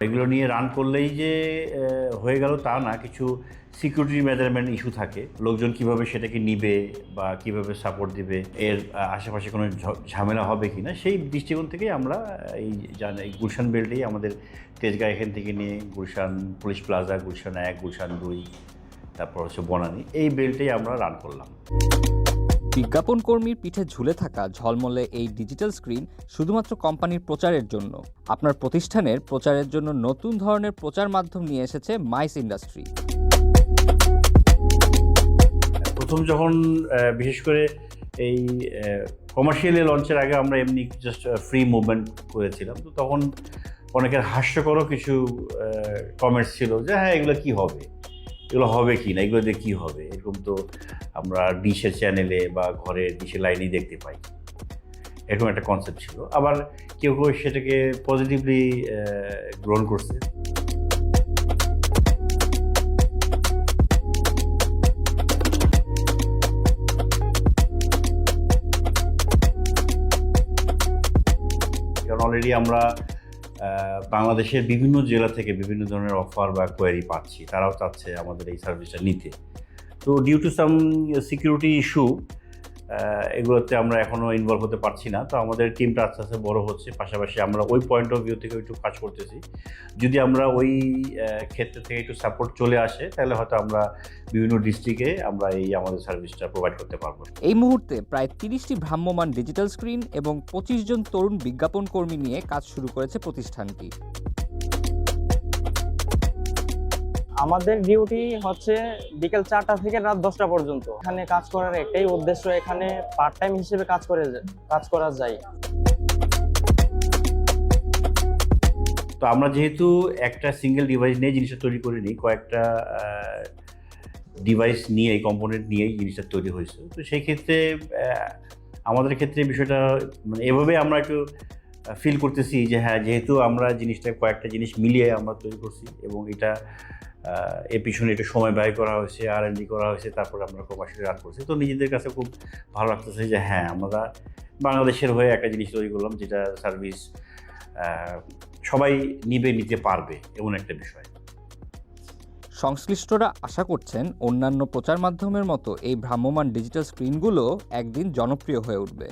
এগুলো নিয়ে রান করলেই যে হয়ে গেল তা না, কিছু সিকিউরিটি মেজারমেন্ট ইস্যু থাকে। লোকজন কীভাবে সেটাকে নিবে বা কীভাবে সাপোর্ট দিবে, এর আশেপাশে কোনো ঝামেলা হবে কি না সেই দৃষ্টিকোণ থেকেই আমরা এই জান- এই গুলশান বেল্টেই আমাদের তেজগাঁ এখান থেকে নিয়ে গুলশান পুলিশ প্লাজা গুলশান এক, গুলশান দুই, তারপর হচ্ছে বনানি, এই বেল্টেই আমরা রান করলাম। বিজ্ঞাপন কর্মীর পিঠে ঝুলে থাকা ঝলমলে এই ডিজিটাল স্ক্রিন শুধুমাত্র কোম্পানির প্রচারের জন্য। আপনার প্রতিষ্ঠানের প্রচারের জন্য নতুন ধরনের প্রচার মাধ্যম নিয়ে এসেছে মাইস ইন্ডাস্ট্রি। প্রথম যখন বিশেষ করে এই কমার্শিয়ালি লঞ্চের আগে আমরা এমনি জাস্ট ফ্রি মুভমেন্ট করেছিলাম। তো তখন অনেকের হাস্যকরও কিছু কমেন্টস ছিল যে হ্যাঁ এগুলো কি হবে? এগুলো হবে কি না? এগুলো দিয়ে কী হবে? এরকম তো আমরা ডিশের চ্যানেলে বা ঘরের ডিশের লাইনেই দেখতে পাই। এরকম একটা কনসেপ্ট ছিল। আবার কেউ কেউ সেটাকে পজিটিভলি গ্রহণ করছে। কারণ অলরেডি আমরা বাংলাদেশের বিভিন্ন জেলা থেকে বিভিন্ন ধরনের অফার বা কোয়ারি পাচ্ছি। তারাও চাচ্ছে আমাদের এই সার্ভিসটা নিতে। তো due to some security issue এগুলোতে আমরা এখনও ইনভলভ হতে পারছি না। তো আমাদের টিমটা আস্তে আস্তে বড় হচ্ছে। পাশাপাশি আমরা ওই পয়েন্ট অফ ভিউ থেকে একটু কাজ করতেছি। যদি আমরা ওই ক্ষেত্র থেকে একটু সাপোর্ট চলে আসে, তাহলে হয়তো আমরা বিভিন্ন ডিস্ট্রিক্টে আমরা এই আমাদের সার্ভিসটা প্রোভাইড করতে পারব। এই মুহূর্তে প্রায় তিরিশটি ভ্রাম্যমান ডিজিটাল স্ক্রিন এবং পঁচিশ জন তরুণ বিজ্ঞাপন কর্মী নিয়ে কাজ শুরু করেছে প্রতিষ্ঠানটি। আমাদের ডিউটি হচ্ছে বিকেল চারটা থেকে রাত দশটা পর্যন্ত। এখানে কাজ করার একটাই উদ্দেশ্য, এখানে পার্ট টাইম হিসেবে কাজ করে কাজ করা যায়। তো আমরা যেহেতু একটা সিঙ্গেল ডিভাইস নিয়ে জিনিসটা তৈরি করিনি কয়েকটা ডিভাইস নিয়ে কম্পোনেন্ট নিয়েই জিনিসটা তৈরি হয়েছে। তো সেই ক্ষেত্রে আমাদের ক্ষেত্রে বিষয়টা মানে এভাবে আমরা একটু ফিল করতেছি যে হ্যাঁ যেহেতু আমরা জিনিসটা কয়েকটা জিনিস মিলিয়ে আমরা তৈরি করছি এবং এটা এর পিছনে একটু সময় ব্যয় করা হয়েছে আর এন করা হয়েছে, তারপরে আমরা কমার্শিয়াল রান করছি। তো নিজেদের কাছে খুব ভালো লাগতেছে যে হ্যাঁ আমরা বাংলাদেশের হয়ে একটা জিনিস তৈরি করলাম যেটা সার্ভিস সবাই নিবে, নিতে পারবে এমন একটা বিষয়। সংশ্লিষ্টরা আশা করছেন অন্যান্য প্রচার মাধ্যমের মতো এই ভ্রাম্যমাণ ডিজিটাল স্ক্রিনগুলো একদিন জনপ্রিয় হয়ে উঠবে।